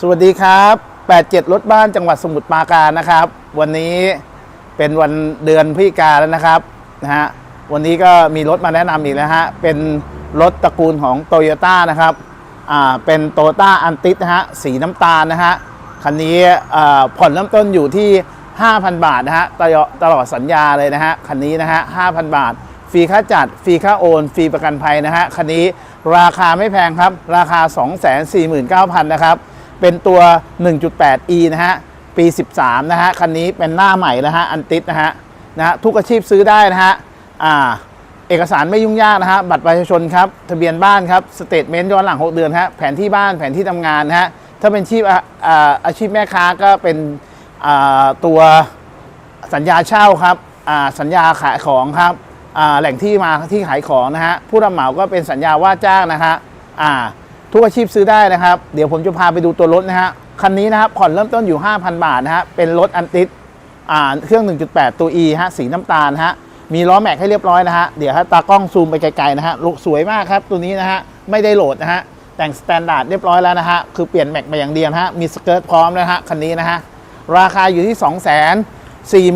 สวัสดีครับ 87 รถบ้านจังหวัดสมุทรปราการนะครับ วันนี้เป็นวันเดือนพฤศจิกาแล้วนะครับนะฮะวันนี้ก็มีรถมาแนะนำอีกแล้วฮะเป็นรถตระกูลของโตโยต้านะครับอ่าเป็นโตโยต้าอันติสนะฮะสีน้ำตาลนะฮะคันนี้อ่าผ่อนเริ่มต้นอยู่ที่ 5,000 บาทนะฮะตลอดตลอดสัญญาเลยนะฮะคันนี้นะฮะ 5,000 บาทฟรีค่าจัดฟรีค่าโอนฟรีประกันภัยนะฮะคันนี้ราคาไม่แพงครับ ราคา 249,000นะครับ เป็นตัว 1.8e นะฮะ ปี 13 นะฮะ คันนี้เป็นหน้าใหม่นะฮะ อันติดนะฮะ นะฮะ ทุกอาชีพซื้อได้นะฮะ อ่า เอกสารไม่ยุ่งยากนะฮะ บัตรประชาชนครับ ทะเบียนบ้านครับ สเตทเมนต์ย้อนหลัง 6 เดือนฮะ แผนที่บ้าน แผนที่ทำงานนะฮะ ถ้าเป็นชีพอะอ่าอาชีพแม่ค้าก็เป็นอ่าตัวสัญญาเช่าครับอ่าสัญญาขายของครับอ่าแหล่งที่มาที่ขายของนะฮะ ผู้รับเหมาก็เป็นสัญญาว่าจ้างนะฮะอ่า ทุกอาชีพซื้อได้นะครับ เดี๋ยวผมจะพาไปดูตัวรถนะฮะ คันนี้นะครับผ่อนเริ่มต้นอยู่ 5,000 บาทนะฮะ เป็นรถอันติสอ่าเครื่อง 1.8 ตัว E ฮะ สีน้ำตาลฮะ มีล้อแม็กให้เรียบร้อยนะฮะ เดี๋ยวฮะตากล้องซูมไปไกลๆนะฮะลุกสวยมากครับ ตัวนี้นะฮะ ไม่ได้โหลดนะฮะ แต่งสแตนดาร์ดเรียบร้อยแล้วนะฮะ คือเปลี่ยนแม็กมาอย่างเดียวฮะ มีสเกิร์ตพร้อมนะฮะ คันนี้นะฮะ ราคาอยู่ที่ 2 4 9 0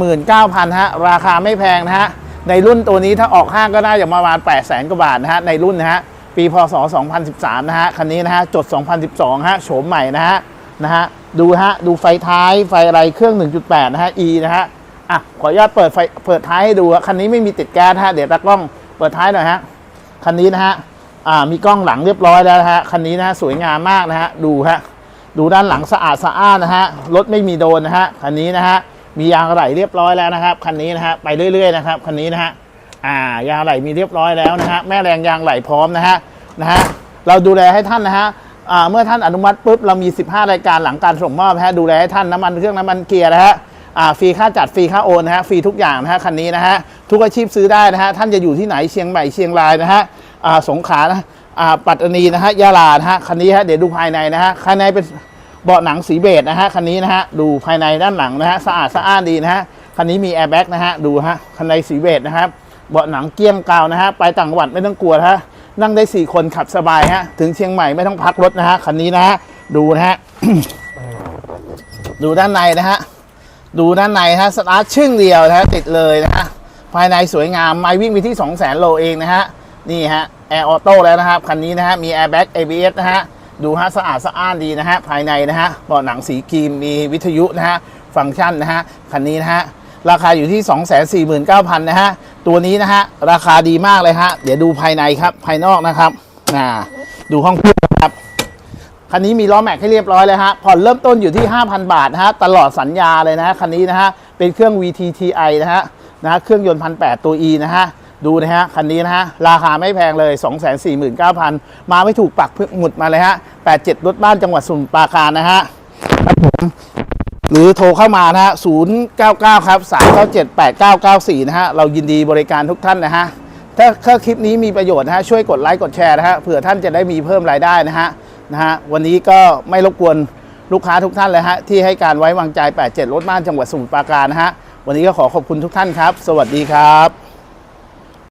0 0ฮะ ราคาไม่แพงนะฮะ ในรุ่นตัวนี้ถ้าออกห้างก็ได้อย่างประมาณ8 0 0 0 0 0กว่าบาทนะฮะ ในรุ่นนะฮะ ปีพศ 2013 นะฮะ คันนี้นะฮะ จด 2012 ฮะ โฉมใหม่นะฮะ นะฮะ ดูฮะ ดูไฟท้าย ไฟอะไร เครื่อง 1.8 นะฮะ E นะฮะ อะ ขออนุญาตเปิดไฟ เปิดท้ายให้ดูคันนี้ไม่มีติดแก๊สฮะ เดี๋ยวตากล้อง เปิดท้ายหน่อยฮะ คันนี้นะฮะ อ่า มีกล้องหลังเรียบร้อยแล้วนะฮะ คันนี้นะฮะ สวยงามมากนะฮะ ดูฮะ ดูด้านหลังสะอาดสะอ้านนะฮะ รถไม่มีโดนนะฮะ คันนี้นะฮะ มียางไหล่เรียบร้อยแล้วนะครับ คันนี้นะฮะ ไปเรื่อยๆนะครับ คันนี้นะฮะ อ่ายางไหลมีเรียบร้อยแล้วนะฮะแม่แรงยางไหลพร้อมนะฮะนะฮะเราดูแลให้ท่านนะฮะอ่าเมื่อท่านอนุมัติปุ๊บเรามี 15 รายการหลังการส่งมอบนะฮะดูแลให้ท่านน้ำมันเครื่องน้ำมันเกียร์นะฮะอ่าฟรีค่าจัดฟรีค่าโอนนะฮะฟรีทุกอย่างนะฮะคันนี้นะฮะทุกอาชีพซื้อได้นะฮะท่านจะอยู่ที่ไหนเชียงใหม่เชียงรายนะฮะอ่าสงขลานะอ่าปัตตานีนะฮะยะลานะฮะคันนี้ฮะเดี๋ยวดูภายในนะฮะภายในเป็นเบาะหนังสีเบจนะฮะคันนี้นะฮะดูภายในด้านหลังนะฮะสะอาดสะอ้านดีนะฮะคันนี้มีแอร์แบ็กนะฮะดูฮะคันในสีเบจนะครับ เบาะหนังเกลี้ยมกาวนะฮะ ไปต่างจังหวัดไม่ต้องกลัวฮะ นั่งได้ 4 คนขับสบายฮะ ถึงเชียงใหม่ไม่ต้องพักรถนะฮะ คันนี้นะฮะ ดูนะฮะ ดูด้านในนะฮะ ดูด้านในฮะ สตาร์ทชึ่งเดียวนะฮะ ติดเลยนะฮะ ภายในสวยงาม ไม่วิ่งไปที่ 2 0 0 0 0 0 โลเองนะฮะ นี่ฮะ แอร์ออโต้แล้วนะครับ คันนี้นะฮะ มีแอร์แบ็ก ABS นะฮะ ดูฮะ สะอาดสะอ้านดีนะฮะ ภายในนะฮะ เบาะหนังสีครีม มีวิทยุนะฮะ ฟังก์ชันนะฮะ คันนี้นะฮะ ราคาอยู่ที่ 249,000นะฮะ ตัวนี้นะฮะ ราคาดีมากเลยฮะ เดี๋ยวดูภายในครับ ภายนอกนะครับนะดูห้องเครื่องครับ คันนี้มีล้อแม็กให้เรียบร้อยเลยฮะ ผ่อนเริ่มต้นอยู่ที่ 5,000 บาทนะฮะ ตลอดสัญญาเลยนะฮะ คันนี้นะฮะ เป็นเครื่อง VTTI นะฮะ นะฮะ เครื่องยนต์พันแตัว E นะฮะ ดูนะฮะ คันนี้นะฮะ ราคาไม่แพงเลย 249,000 มาไม่ถูกปักหมุดมาเลยฮะ 87 รถบ้านจังหวัดสมุทรปราการนะฮะ ครับผม หรือโทรเข้ามานะฮะ099 ครับ 397 8994 นะฮะ เรายินดีบริการทุกท่านนะฮะ ถ้าถ้าคลิปนี้มีประโยชน์นะฮะ ช่วยกดไลค์กดแชร์นะฮะ เผื่อท่านจะได้มีเพิ่มรายได้นะฮะ นะฮะ วันนี้ก็ไม่รบกวนลูกค้าทุกท่านเลยฮะ ที่ให้การไว้วางใจ 87รถบ้านจังหวัดสมุทรปราการนะฮะ วันนี้ก็ขอขอบคุณทุกท่านครับ สวัสดีครับ